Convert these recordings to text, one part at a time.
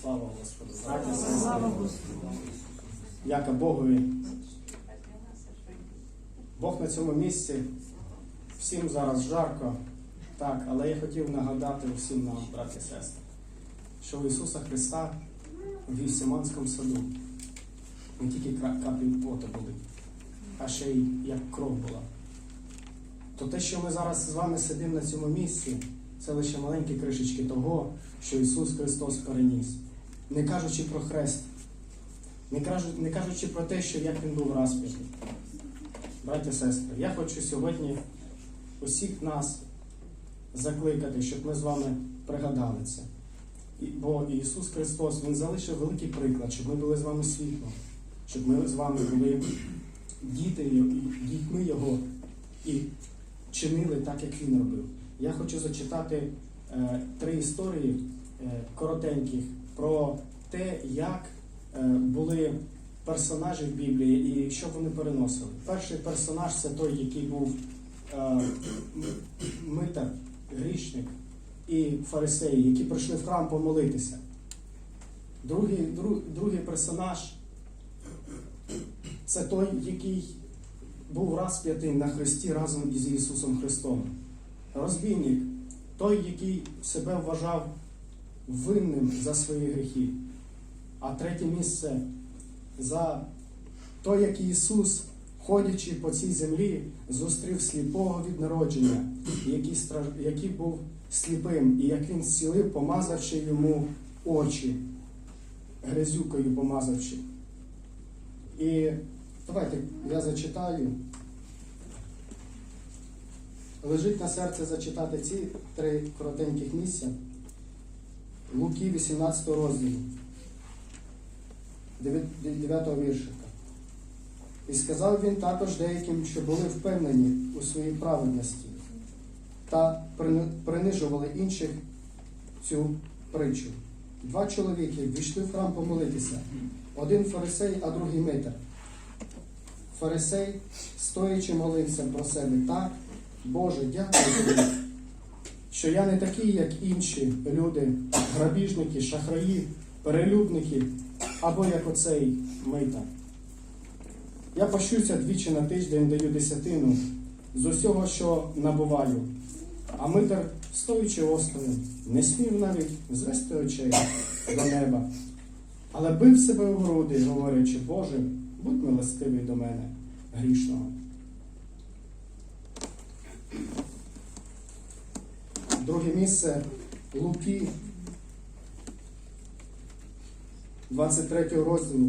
Слава Господу. Слава Господу. Яка Богові. Бог на цьому місці. Всім зараз жарко. Так, але я хотів нагадати всім нам, браті і сестри, що у Ісуса Христа в Гефсиманському саду не тільки каплі поту були, а ще й як кров була. То те, що ми зараз з вами сидимо на цьому місці, це лише маленькі кришечки того, що Ісус Христос переніс. Не кажучи про хрест, не кажучи, не кажучи про те, що як він був розп'ятий. Браті і сестри, я хочу сьогодні усіх нас закликати, щоб ми з вами пригадали це. Бо Ісус Христос Він залишив великий приклад, щоб ми були з вами світлом, щоб ми з вами були діти, дітьми Його і чинили так, як Він робив. Я хочу зачитати е, три історії е, коротеньких про те, як е, були персонажі в Біблії і що вони переносили. Перший персонаж це той, який був е, митар, грішник і фарисеї, які прийшли в храм помолитися. Другий, друг, другий персонаж це той, який був розп'ятий на хресті разом із Ісусом Христом. Розбійник, той, який себе вважав винним за свої гріхи. А третє місце за той, як Ісус, ходячи по цій землі, зустрів сліпого від народження, який, страж... який був сліпим, і як він зцілив, помазавши йому очі, грязюкою помазавши. І давайте я зачитаю. Лежить на серце зачитати ці три коротеньких місця. Луки 18 розділу. 9 віршика. І сказав він також деяким, що були впевнені у своїй праведності та принижували інших цю притчу. Два чоловіки війшли в храм помолитися. Один фарисей, а другий митар. Фарисей, стоячи, молився про себе так, Боже, дякую тобі, що я не такий, як інші люди, грабіжники, шахраї, перелюбники, або як оцей митар. Я пощуся двічі на тиждень, даю десятину з усього, що набуваю. А митар, стоючи осторонь, не смів навіть звести очей до неба, але бив себе у груди, говорячи, Боже, будь милостивий до мене, грішного. Друге місце Луки, 23 розділу.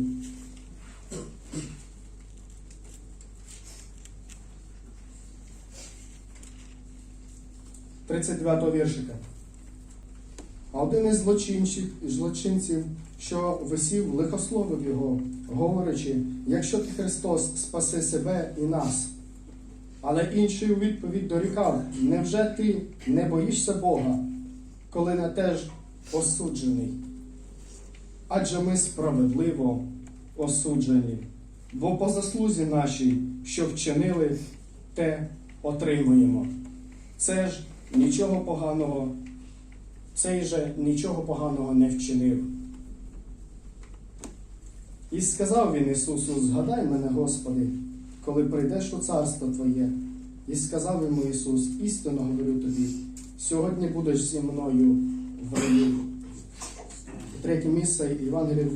Тридцять дев'ятого віршика. А один із злочинців, злочинців, що висів, лихословив його, говорячи, якщо ти Христос, спаси себе і нас. Але інший у відповідь дорікав, невже ти не боїшся Бога, коли не теж осуджений? Адже ми справедливо осуджені, бо по заслузі нашій, що вчинили, те отримуємо. Це ж нічого поганого, цей же нічого поганого не вчинив. І сказав він Ісусу, згадай мене, Господи, коли прийдеш у царство Твоє. І сказав йому Ісус, істинно говорю тобі, сьогодні будеш зі мною в раю. Третє місце від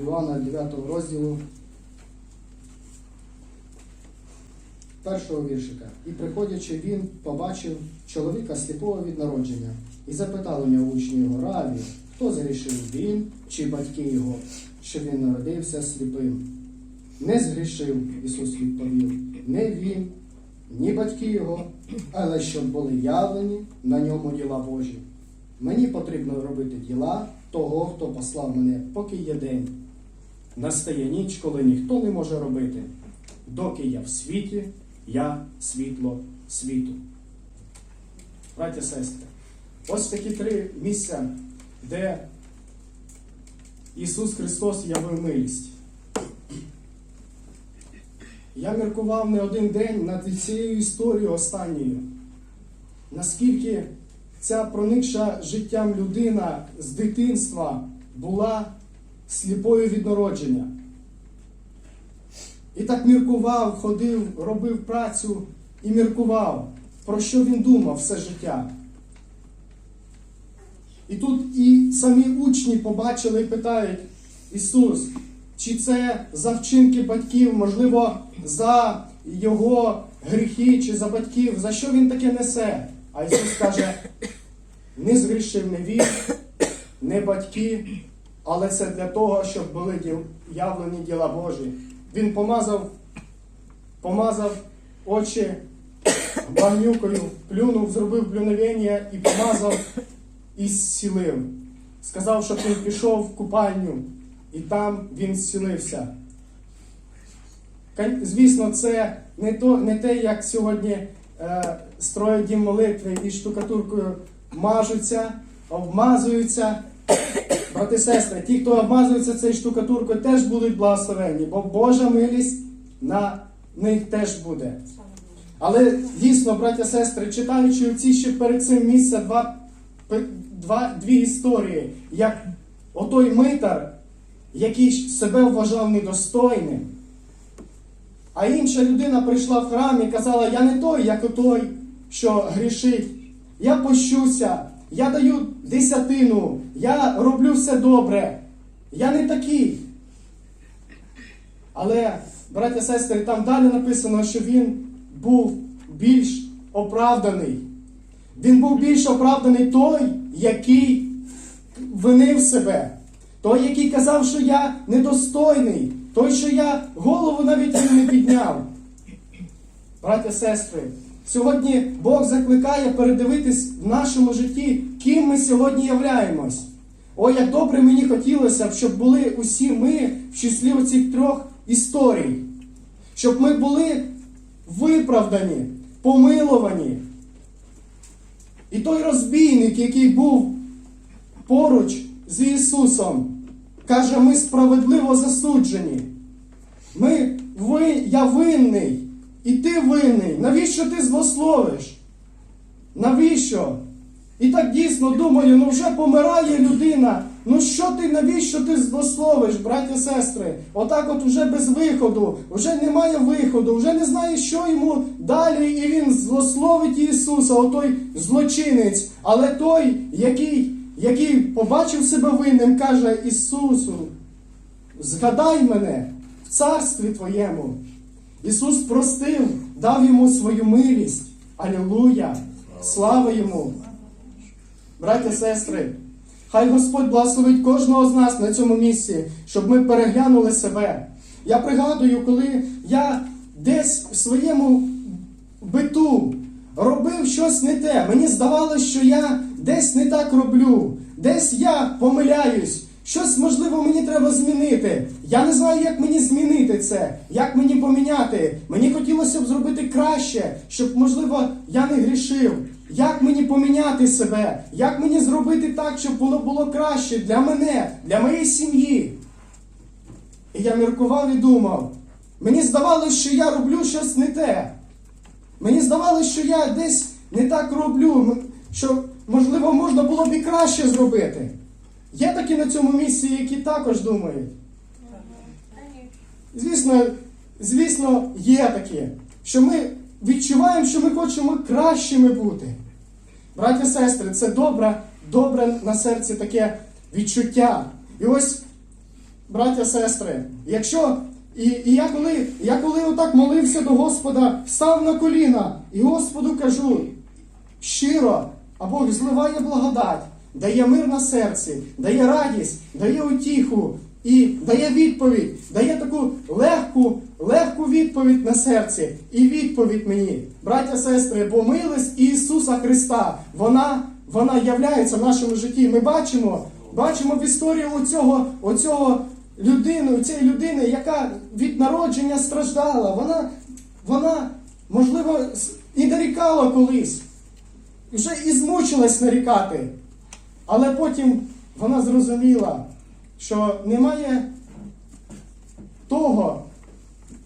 Івана, 9 розділу. Першого віршика. І приходячи, він побачив чоловіка сліпого від народження і запитав у нього учні його раві, хто згрішив він чи батьки його, що він народився сліпим. Не згрішив, Ісус відповів, не він, ні батьки його, але щоб були явлені на ньому діла Божі. Мені потрібно робити діла того, хто послав мене, поки є день. Настає ніч, коли ніхто не може робити. Доки я в світі, я світло світу. Браті і сестри, ось такі три місця, де Ісус Христос явив милість. Я міркував не один день над цією історією останньою. Наскільки ця проникша життям людина з дитинства була сліпою від народження. І так міркував, ходив, робив працю і міркував, про що він думав все життя. І тут і самі учні побачили і питають Ісус, чи це за вчинки батьків, можливо, за його гріхи, чи за батьків, за що він таке несе? А Ісус каже, не згрішив не він, не батьки, але це для того, щоб були явлені діла Божі. Він помазав, помазав очі багнюкою, плюнув, зробив плюновення і помазав і зцілив. Сказав, щоб він пішов в купальню, і там він зцілився. Звісно, це не, то, не те, як сьогодні строять дім молитви і штукатуркою мажуться, обмазуються. Брати сестри, ті, хто обмазується цією штукатуркою, теж будуть благословені, бо Божа милість на них теж буде. Але дійсно, браття сестри, читаючи ці ще перед цим місця два, два, дві історії, як отой митар, який себе вважав недостойним, а інша людина прийшла в храм і казала: Я не той, як отой, що грішить. Я пощуся, я даю десятину, я роблю все добре. Я не такий. Але, браття сестри, там далі написано, що він був більш оправданий. Він був більш оправданий той, який винив себе. Той, який казав, що я недостойний, той, що я голову навіть їм не підняв. Браття сестри, сьогодні Бог закликає передивитись в нашому житті, ким ми сьогодні являємось. О, як добре мені хотілося б, щоб були усі ми в числі оцих трьох історій. Щоб ми були виправдані, помиловані. І той розбійник, який був поруч з Ісусом, каже, ми справедливо засуджені. Ми, ви, я винний, і ти винний. Навіщо ти злословиш? Навіщо? І так дійсно думаю, ну вже помирає людина. Ну що ти, навіщо ти злословиш, браті і сестри? Отак от уже без виходу, вже немає виходу, вже не знає, що йому далі, і він злословить Ісуса, отой злочинець. Але той, який, який побачив себе винним, каже Ісусу, згадай мене в царстві Твоєму. Ісус простив, дав йому свою милість. Алілуя! Слава йому! Браття сестри, хай Господь благословить кожного з нас на цьому місці, щоб ми переглянули себе. Я пригадую, коли я десь в своєму биту робив щось не те. Мені здавалося, що я десь не так роблю, десь я помиляюсь. Щось, можливо, мені треба змінити. Я не знаю, як мені змінити це, як мені поміняти. Мені хотілося б зробити краще, щоб, можливо, я не грішив. Як мені поміняти себе? Як мені зробити так, щоб воно було краще для мене, для моєї сім'ї? І я міркував і думав. Мені здавалося, що я роблю щось не те. Мені здавалося, що я десь не так роблю, що, можливо, можна було б і краще зробити. Є такі на цьому місці, які також думають. Звісно, звісно, є такі, що ми відчуваємо, що ми хочемо кращими бути. Браті і сестри, це добре, добре на серці таке відчуття. І ось, браття сестри, якщо. І, і я коли, я коли отак молився до Господа, став на коліна і Господу кажу щиро, а Бог зливає благодать, дає мир на серці, дає радість, дає утіху і дає відповідь, дає таку легку, легку відповідь на серці. І відповідь мені, браття, сестри, бо милість Ісуса Христа, вона, вона являється в нашому житті. Ми бачимо, бачимо в історії оцього, оцього людини, цієї людини, яка від народження страждала. Вона, вона можливо, і нарікала колись вже і змучилась нарікати. Але потім вона зрозуміла, що немає того,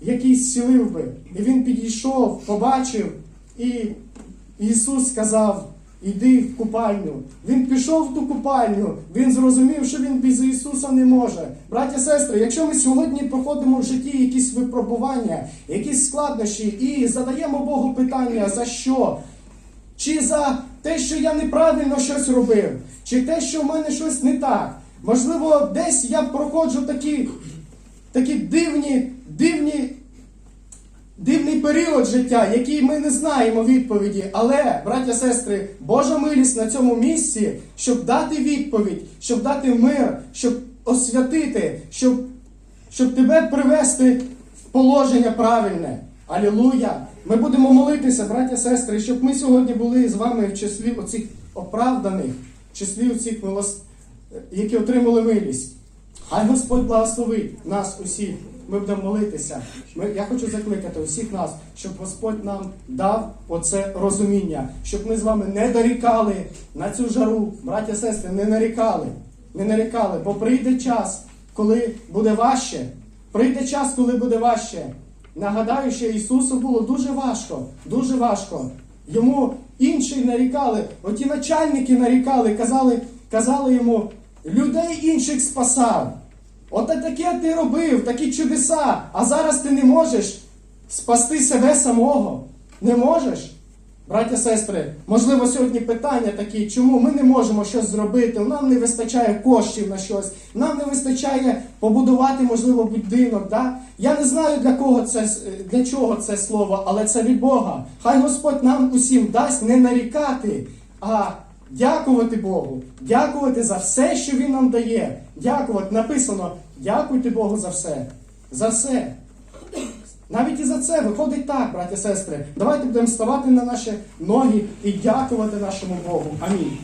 який зцілив би. І він підійшов, побачив, і Ісус сказав, йди в купальню. Він пішов в ту купальню, він зрозумів, що він без Ісуса не може. Браття, сестри, якщо ми сьогодні проходимо в житті якісь випробування, якісь складнощі і задаємо Богу питання, за що? Чи за те, що я неправильно щось робив, чи те, що в мене щось не так. Можливо, десь я проходжу такі, такі дивні, дивні, дивний період життя, який ми не знаємо відповіді. Але, браття, сестри, Божа милість на цьому місці, щоб дати відповідь, щоб дати мир, щоб освятити, щоб, щоб тебе привести в положення правильне. Алілуя! Ми будемо молитися, браття, сестри, щоб ми сьогодні були з вами в числі оцих оправданих, в числі оцих милос... які отримали милість. Хай Господь благословить нас усіх. Ми будемо молитися. Ми, я хочу закликати усіх нас, щоб Господь нам дав оце розуміння, щоб ми з вами не дорікали на цю жару, браття сестри, не нарікали, не нарікали, бо прийде час, коли буде важче. Прийде час, коли буде важче. Нагадаю, що Ісусу було дуже важко, дуже важко. Йому інші нарікали, оті начальники нарікали, казали, казали йому, людей інших спасав. От таке ти робив, такі чудеса, а зараз ти не можеш спасти себе самого. Не можеш? Браття, сестри, можливо, сьогодні питання такі, чому ми не можемо щось зробити, нам не вистачає коштів на щось, нам не вистачає побудувати, можливо, будинок. Да? Я не знаю для кого це для чого це слово, але це від Бога. Хай Господь нам усім дасть не нарікати, а дякувати Богу, дякувати за все, що Він нам дає. Дякувати. Написано, дякуйте Богу за все. За все. Навіть і за це виходить так, браті і сестри. Давайте будемо ставати на наші ноги і дякувати нашому Богу. Амінь.